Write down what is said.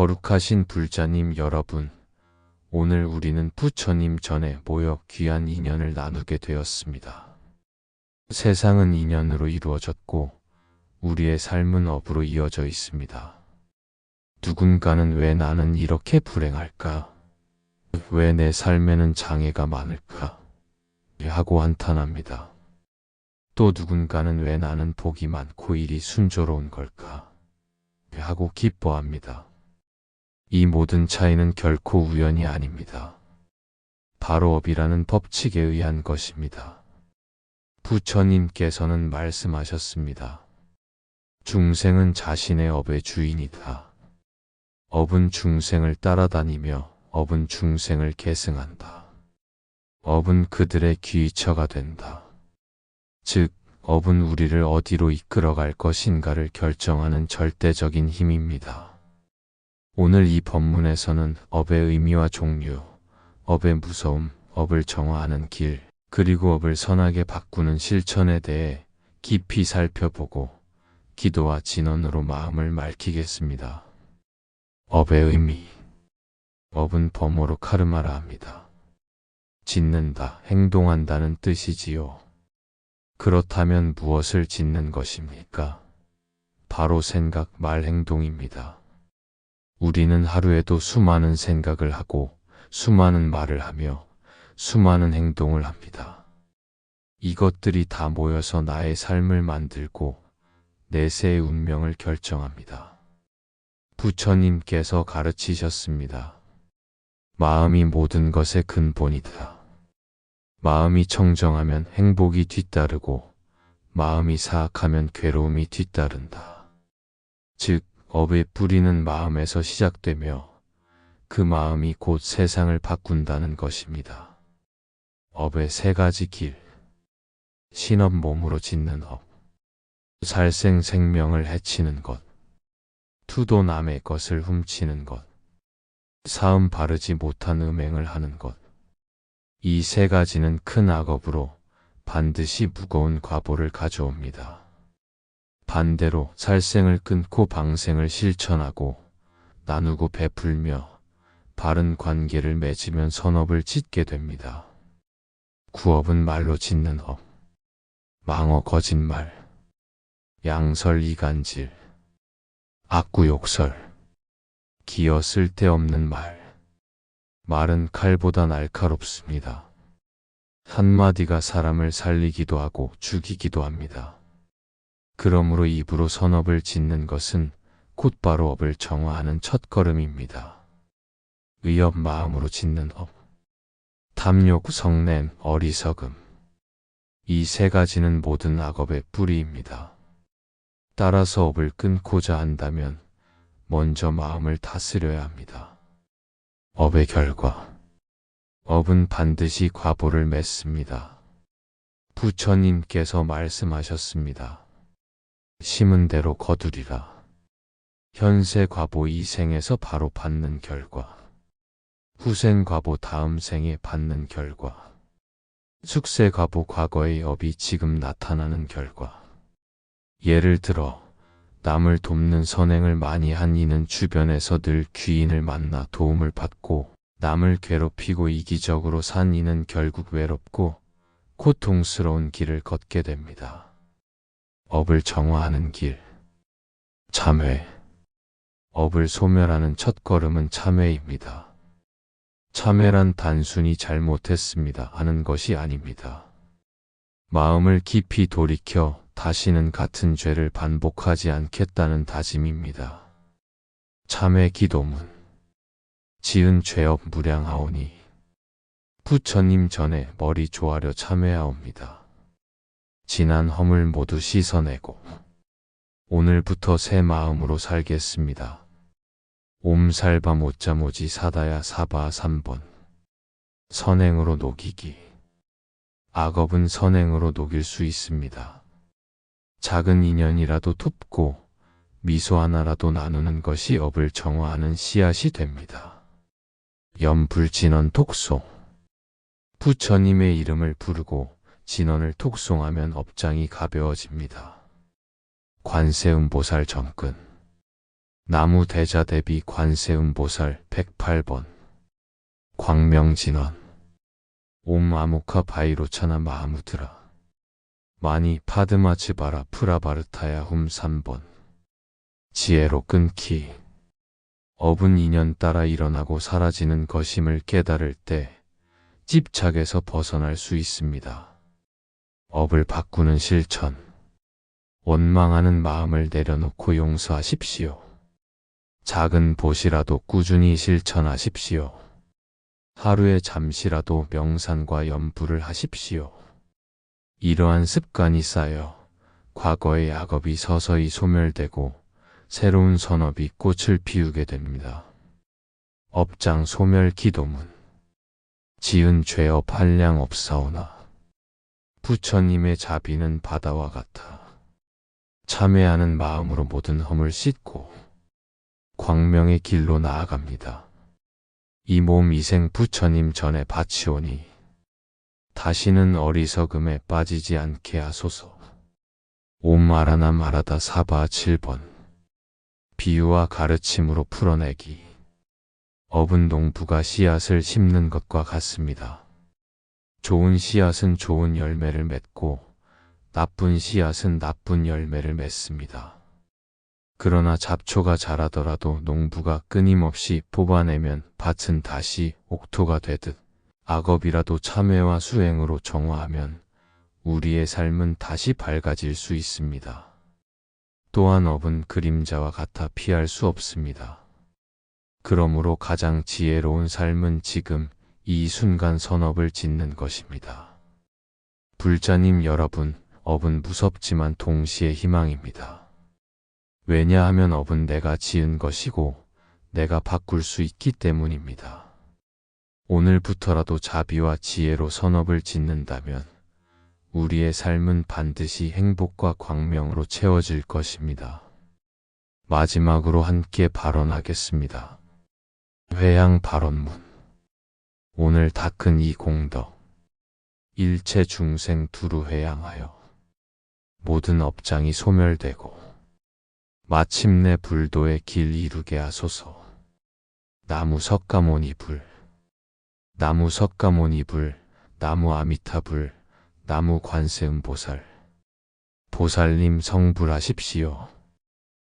거룩하신 불자님 여러분, 오늘 우리는 부처님 전에 모여 귀한 인연을 나누게 되었습니다. 세상은 인연으로 이루어졌고, 우리의 삶은 업으로 이어져 있습니다. 누군가는 왜 나는 이렇게 불행할까? 왜 내 삶에는 장애가 많을까? 하고 한탄합니다. 또 누군가는 왜 나는 복이 많고 일이 순조로운 걸까? 하고 기뻐합니다. 이 모든 차이는 결코 우연이 아닙니다. 바로 업이라는 법칙에 의한 것입니다. 부처님께서는 말씀하셨습니다. 중생은 자신의 업의 주인이다. 업은 중생을 따라다니며 업은 중생을 계승한다. 업은 그들의 귀처가 된다. 즉, 업은 우리를 어디로 이끌어갈 것인가를 결정하는 절대적인 힘입니다. 오늘 이 법문에서는 업의 의미와 종류, 업의 무서움, 업을 정화하는 길, 그리고 업을 선하게 바꾸는 실천에 대해 깊이 살펴보고 기도와 진언으로 마음을 맑히겠습니다. 업의 의미 업은 범어로 카르마라 합니다. 짓는다, 행동한다는 뜻이지요. 그렇다면 무엇을 짓는 것입니까? 바로 생각, 말, 행동입니다. 우리는 하루에도 수많은 생각을 하고 수많은 말을 하며 수많은 행동을 합니다. 이것들이 다 모여서 나의 삶을 만들고 내세의 운명을 결정합니다. 부처님께서 가르치셨습니다. 마음이 모든 것의 근본이다. 마음이 청정하면 행복이 뒤따르고 마음이 사악하면 괴로움이 뒤따른다. 즉, 업의 뿌리는 마음에서 시작되며 그 마음이 곧 세상을 바꾼다는 것입니다. 업의 세 가지 길. 신업 몸으로 짓는 업. 살생 생명을 해치는 것. 투도 남의 것을 훔치는 것. 사음 바르지 못한 음행을 하는 것. 이 세 가지는 큰 악업으로 반드시 무거운 과보를 가져옵니다. 반대로 살생을 끊고 방생을 실천하고 나누고 베풀며 바른 관계를 맺으면 선업을 짓게 됩니다. 구업은 말로 짓는 업, 망어 거짓말, 양설 이간질, 악구 욕설, 기어 쓸데없는 말. 말은 칼보다 날카롭습니다. 한마디가 사람을 살리기도 하고 죽이기도 합니다. 그러므로 입으로 선업을 짓는 것은 곧바로 업을 정화하는 첫걸음입니다. 의업 마음으로 짓는 업. 탐욕, 성냄, 어리석음. 이 세 가지는 모든 악업의 뿌리입니다. 따라서 업을 끊고자 한다면 먼저 마음을 다스려야 합니다. 업의 결과. 업은 반드시 과보를 맺습니다. 부처님께서 말씀하셨습니다. 심은 대로 거두리라. 현세 과보 이 생에서 바로 받는 결과. 후생 과보 다음 생에 받는 결과. 숙세 과보 과거의 업이 지금 나타나는 결과. 예를 들어, 남을 돕는 선행을 많이 한 이는 주변에서 늘 귀인을 만나 도움을 받고, 남을 괴롭히고 이기적으로 산 이는 결국 외롭고, 고통스러운 길을 걷게 됩니다. 업을 정화하는 길. 참회. 업을 소멸하는 첫 걸음은 참회입니다. 참회란 단순히 잘못했습니다 하는 것이 아닙니다. 마음을 깊이 돌이켜 다시는 같은 죄를 반복하지 않겠다는 다짐입니다. 참회 기도문. 지은 죄업 무량하오니. 부처님 전에 머리 조아려 참회하옵니다. 지난 허물 모두 씻어내고 오늘부터 새 마음으로 살겠습니다. 옴살바 못자모지 사다야 사바 3번 선행으로 녹이기 악업은 선행으로 녹일 수 있습니다. 작은 인연이라도 돕고 미소 하나라도 나누는 것이 업을 정화하는 씨앗이 됩니다. 염불진언 톡송 부처님의 이름을 부르고 진언을 톡송하면 업장이 가벼워집니다. 관세음보살 정근. 나무 대자 대비 관세음보살 108번. 광명진원. 옴 아모카 바이로차나 마하무드라. 마니 파드마치바라 프라바르타야 훔 3번. 지혜로 끊기. 업은 인연 따라 일어나고 사라지는 것임을 깨달을 때 집착에서 벗어날 수 있습니다. 업을 바꾸는 실천 원망하는 마음을 내려놓고 용서하십시오. 작은 보시라도 꾸준히 실천하십시오. 하루에 잠시라도 명상과 연부를 하십시오. 이러한 습관이 쌓여 과거의 악업이 서서히 소멸되고 새로운 선업이 꽃을 피우게 됩니다. 업장 소멸 기도문 지은 죄업 한량 없사오나 부처님의 자비는 바다와 같아 참회하는 마음으로 모든 험을 씻고 광명의 길로 나아갑니다. 이 몸 이생 부처님 전에 바치오니 다시는 어리석음에 빠지지 않게 하소서. 옴마라나 마라다 사바 7번 비유와 가르침으로 풀어내기 농부가 씨앗을 심는 것과 같습니다. 좋은 씨앗은 좋은 열매를 맺고 나쁜 씨앗은 나쁜 열매를 맺습니다. 그러나 잡초가 자라더라도 농부가 끊임없이 뽑아내면 밭은 다시 옥토가 되듯 악업이라도 참회와 수행으로 정화하면 우리의 삶은 다시 밝아질 수 있습니다. 또한 업은 그림자와 같아 피할 수 없습니다. 그러므로 가장 지혜로운 삶은 지금 이 순간 선업을 짓는 것입니다. 불자님 여러분, 업은 무섭지만 동시에 희망입니다. 왜냐하면 업은 내가 지은 것이고 내가 바꿀 수 있기 때문입니다. 오늘부터라도 자비와 지혜로 선업을 짓는다면 우리의 삶은 반드시 행복과 광명으로 채워질 것입니다. 마지막으로 함께 발언하겠습니다. 회양 발언문 오늘 닦은 이 공덕 일체 중생 두루 회양하여 모든 업장이 소멸되고 마침내 불도의 길 이루게 하소서. 나무 석가모니 불, 나무 석가모니 불, 나무 아미타 불, 나무 관세음 보살. 보살님 성불하십시오.